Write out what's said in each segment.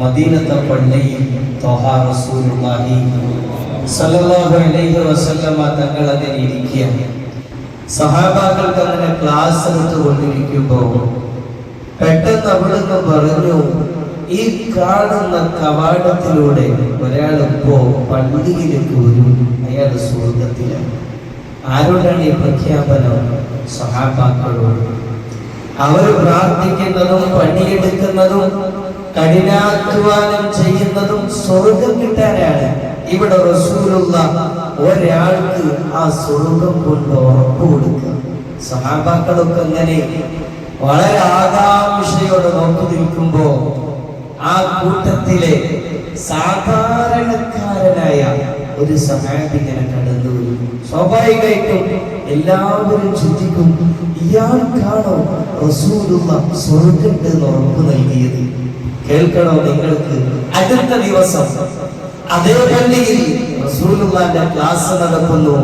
മദീനത്തെ പള്ളിയിൽ ത്വഹ റസൂലുള്ളാഹി സല്ലല്ലാഹു അലൈഹി വസല്ലമ തങ്ങൾ അതിൽ ഇരിക്കുകയാണ്. സഹാബാക്കൾക്ക് അങ്ങനെ ക്ലാസ് എടുത്തുകൊണ്ടിരിക്കുമ്പോൾ പെട്ടെന്ന് അവിടുന്ന് പറഞ്ഞു ഈ കാണുന്ന കവാടത്തിലൂടെ ഒരാൾ ഇപ്പോ പള്ളിയിലേക്ക് വരും. അയാൾ സ്വർഗത്തിലാണ്. ആരോടാണ് ഈ പ്രഖ്യാപനം? സഹാബാക്കളോട്. അവർ പ്രാർത്ഥിക്കുന്നതും പണിയെടുക്കുന്നതും കഠിനാധ്വാനം ചെയ്യുന്നതും സ്വർഗം കിട്ടാനാണ് ഇവിടെ റസൂലുള്ള ഒരാൾക്ക് ആ സ്വർഗം കൊണ്ട് ഉറപ്പ് കൊടുക്കുക സഹാബാക്കളൊക്കെ അങ്ങനെ വളരെ ആകാംക്ഷയോടെ നോക്കി നിൽക്കുമ്പോ ആ കൂട്ടത്തിലെ സാധാരണക്കാരനായ ഒരു സഹാബി ഇങ്ങനെ കടന്നു. സ്വാഭാവികമായിട്ടും എല്ലാവരും ചിന്തിക്കും ഇയാൾക്കാണോ റസൂലുള്ള സ്വർഗത്തെ ഉറപ്പ് നൽകിയത്? കേൾക്കണോ നിങ്ങൾക്ക്? അടുത്ത ദിവസം അതേ പള്ളിയിൽ ക്ലാസ് നടക്കുന്നു.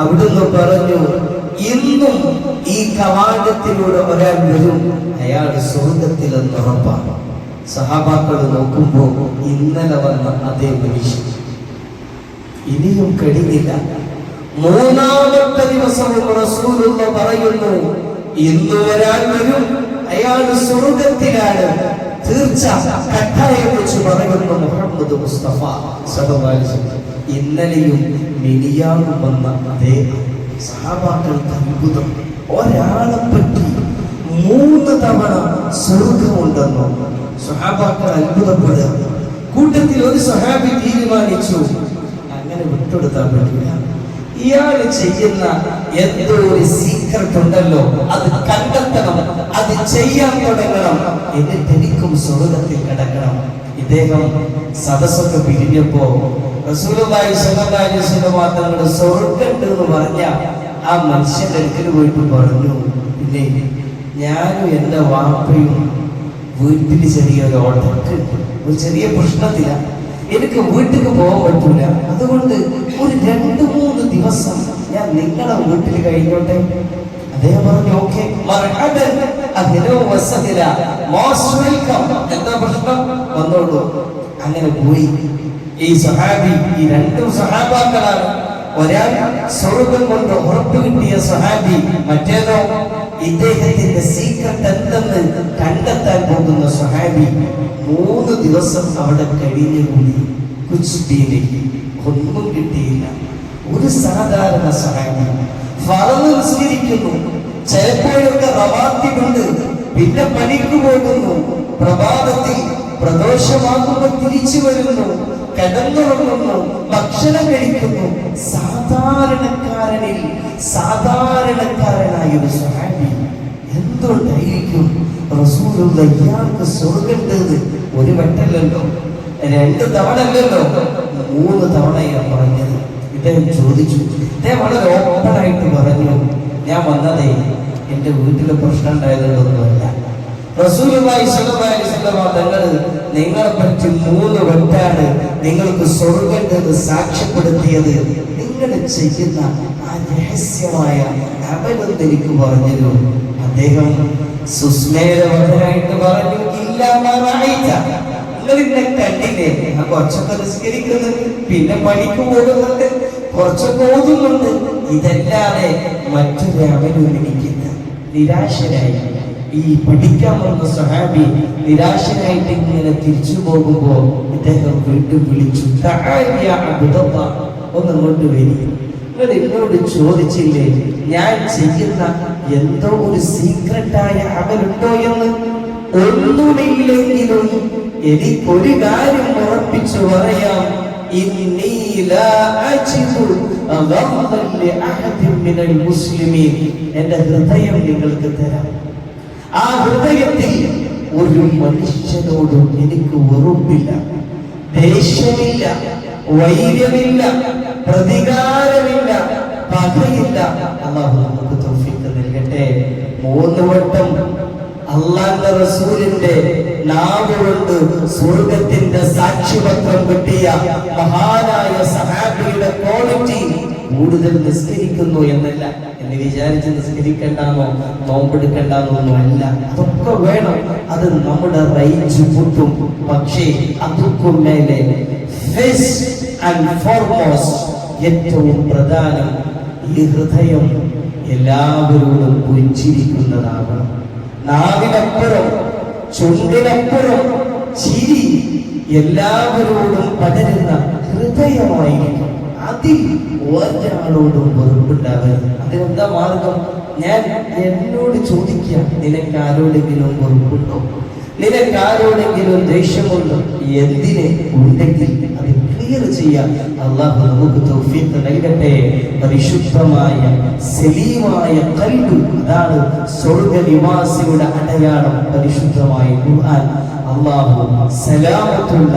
അവിടുന്ന് പറഞ്ഞു ഇന്നും ഈ കവാടത്തിലൂടെ ഒരാൾ വരും. അയാൾ സ്വർഗത്തിൽ ഉറപ്പാണ്. സഹാബാക്കൾ നോക്കുമ്പോൾ ഇന്നലെ വന്ന അതേ മനുഷ്യൻ. ഇനിയും കഴിഞ്ഞില്ല മൂന്നാമത്തെ ദിവസവും റസൂലുള്ള പറയുന്നു ഇന്ന് ഒരാൾ വരും. അയാൾ സ്വർഗത്തിലാണ്. തീർച്ച കട്ടായം വെച്ച് പറയുന്നു മുഹമ്മദ് മുസ്തഫ. ഇന്നലെയും മിനിയാവും വന്ന അതേ സഹാബാക്കൾക്ക് അത്ഭുതം. ഒരാളെ പറ്റി മൂന്ന് തവണ സ്വർഗമുണ്ടെന്നോ? സഹാബാക്കൾ അത്ഭുതപ്പെടുക. കൂട്ടത്തിൽ ഒരു സഹാബി തീരുമാനിച്ചു അങ്ങനെ വിട്ടുകൊടുത്താൻ പറ്റില്ല. ഇയാൾ ചെയ്യുന്ന എന്തോ ഒരു സീക്രട്ട് ഉണ്ടല്ലോ. അത് കണ്ടെത്തണം. അത് ചെയ്യാൻ തുടങ്ങണം. എന്നിട്ട് എനിക്കും സ്വർഗത്തിൽ കിടക്കണം. ഇദ്ദേഹം സദസ്സൊക്കെ പിരിഞ്ഞപ്പോ റസൂലുള്ളാഹി സ്വല്ലല്ലാഹി അലൈഹി സ്വർഗുണ്ട് എന്ന് പറഞ്ഞ ആ മനുഷ്യന്റെ അടുക്കൽ പോയിട്ട് പറഞ്ഞു പിന്നെ ഞാനും എന്റെ വാപ്പയും വീട്ടിൽ ചെറിയൊരു ഓട്ടക്ക് ഒരു ചെറിയ പ്രശ്നത്തില. എനിക്ക് വീട്ടിൽ പോകാൻ പറ്റൂല. അതുകൊണ്ട് ഒരു രണ്ട് മൂന്ന് ദിവസം ഞാൻ നിങ്ങളെ വീട്ടിൽ കഴിഞ്ഞോട്ടെ? അദ്ദേഹം പറഞ്ഞു ഓക്കെ പ്രശ്നം? വന്നോളൂ. അങ്ങനെ പോയി. ഈ സഹാബി ഈ രണ്ടും സഹാബാക്കളാണ്. ഒരാൾ സ്വർഗം കൊണ്ട് ഉറപ്പ് കിട്ടിയ സഹാബി മറ്റേതോ ഇദ്ദേഹത്തിന്റെ സീക്രട്ട് എന്തെന്ന് കണ്ടെത്താൻ പോകുന്ന സഹാബി മൂന്ന് ദിവസം അവിടെ കഴിഞ്ഞുകൂടി കുച്ചുട്ടിയിലേക്ക് ഒന്നും കിട്ടിയില്ല. ഒരു സാധാരണ സഹാബി ഫറന്ന് നിസ്കരിക്കുന്നു. ചിലപ്പോഴൊക്കെ റവാത്തിയുണ്ട് പിന്നെ പണിക്ക് പോകുന്നു. പ്രഭാതത്തിൽ പ്രദോഷമാകുമ്പോൾ തിരിച്ചു വരുന്നു. കിടന്നുറങ്ങുന്നു. ഭക്ഷണം കഴിക്കുന്നു. സാധാരണക്കാരനിൽ സാധാരണക്കാരനായ ഒരു സഹാബി എന്തുകൊണ്ടായിരിക്കും റസൂലുള്ള ഇയാൾക്ക് സ്വർഗണ്ടത് ഒരു വട്ടല്ലല്ലോ രണ്ട് തവണ അല്ലല്ലോ മൂന്ന് തവണയാണ് പറഞ്ഞത്. ഇദ്ദേഹം ചോദിച്ചു ഇദ്ദേഹം വളരെ ഓപ്പണായിട്ട് പറഞ്ഞു ഞാൻ വന്നതേ എന്റെ വീട്ടിലെ പ്രശ്നം ഉണ്ടായതുകൊണ്ടൊന്നുമല്ല. വസല്ലം തങ്ങൾ നിങ്ങളെ പറ്റി മൂന്ന് വട്ടാണ് നിങ്ങൾക്ക് സ്വർഗത്തെ സാക്ഷ്യപ്പെടുത്തിയത്. നിങ്ങൾ ചെയ്യുന്ന ആ രഹസ്യമായ അമലൊന്ന് എനിക്ക് പറഞ്ഞു അദ്ദേഹം സുസ്മേരവധനായിട്ട് പറഞ്ഞു ഇല്ല നിങ്ങൾ ഇന്നെ കണ്ടില്ലേ? കുറച്ചൊക്കെ നിസ്കരിക്കുന്നുണ്ട് പിന്നെ പണിക്ക് പോകുന്നുണ്ട് കുറച്ചൊക്കെ ഓതുന്നുണ്ട് ഇതല്ലാതെ മറ്റൊരു എനിക്കില്ല. നിരാശരായി. ഈ പഠിക്കാൻ വന്ന സഹാബി നിരാശനായിട്ട് ഇങ്ങനെ തിരിച്ചു പോകുമ്പോൾ ഇദ്ദേഹം വീണ്ടും വിളിച്ചു "തആലിയ അബ്ദല്ലാ, ഒന്ന് അങ്ങോട്ട് വരി. നിങ്ങൾ എന്നോട് ചോദിച്ചില്ലേ ഞാൻ ചെയ്യുന്ന എന്തോ ഒരു സീക്രട്ടായ അവരുണ്ടോ എന്ന്? ഒന്നുമില്ലെങ്കിലും എനിക്കൊരു കാര്യം ഉറപ്പിച്ചു പറയാം. എന്റെ ഹൃദയം നിങ്ങൾക്ക് തരാം. ആ ഹൃദയത്തിൽ ഒരു മനുഷ്യനോടും എനിക്ക് ഉറപ്പില്ല ദേഷ്യമില്ല. വൈര്യമില്ല പ്രതികാരമില്ല പകയില്ല. അള്ളാഹു നമുക്ക് തൗഫീഖ് നൽകട്ടെ. മൂന്ന് വട്ടം അള്ളാന്റെ റസൂലിന്റെ നാവ് കൊണ്ട് സ്വർഗത്തിന്റെ സാക്ഷ്യപത്രം കിട്ടിയ മഹാനായ സഹാബിയുടെ ക്വാളിറ്റി കൂടുതൽ നിസ്കരിക്കുന്നു എന്നല്ല. എന്ന് വിചാരിച്ച് നിസ്കരിക്കണ്ടെന്നോ നോമ്പെടുക്കണ്ടെന്നൊന്നും അല്ല. അതൊക്കെ വേണം. അത് നമ്മുടെ റൈറ്റ് പൊട്ടും പക്ഷേ അതൊക്കെ മേലെ ഫസ്റ്റ് ആൻഡ് ഫോർമോസ്റ്റ് ഏറ്റവും പ്രധാനം ഈ ഹൃദയം എല്ലാവരോടും പുഞ്ചിരിക്കുന്നതാകണം നാവിനപ്പുറം ചുണ്ടിനപ്പുറം ചിരി എല്ലാവരോടും പടരുന്ന ഹൃദയമായിരിക്കും. അതിൽ ഒരാളോടും വെറുപ്പുണ്ടാകരുത് അതിനെന്താ മാർഗം? ഞാൻ എന്നോട് ചോദിക്കുക നിനക്ക് ആരോടെങ്കിലും വെറുപ്പുണ്ടോ? നിനക്ക് ആരോടെങ്കിലും ദേഷ്യമുണ്ടോ? എന്തിനെ ഉണ്ടെങ്കിൽ ക്ലിയർ ചെയ്യാം അള്ളാഹു നമുക്ക് തൗഫീഖ് നൽകട്ടെ. പരിശുദ്ധമായ സലീമായ കൽബ് അതാണ് സ്വർഗനിവാസിയുടെ അടയാളം പരിശുദ്ധമായ ഖുർആൻ. അള്ളാഹു സലാമത്തുള്ള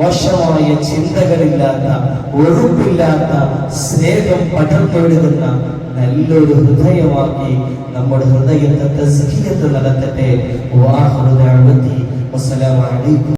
മോശമായ ചിന്തകളില്ലാത്ത ഒഴുപ്പില്ലാത്ത സ്നേഹം പടർന്നൊഴുകുന്ന നല്ലൊരു ഹൃദയമാക്കി നമ്മുടെ ഹൃദയത്തെ തസ്കിയത്ത് നടത്തട്ടെ. വാഹൃദ വസ്സലാമു അലൈക്കും.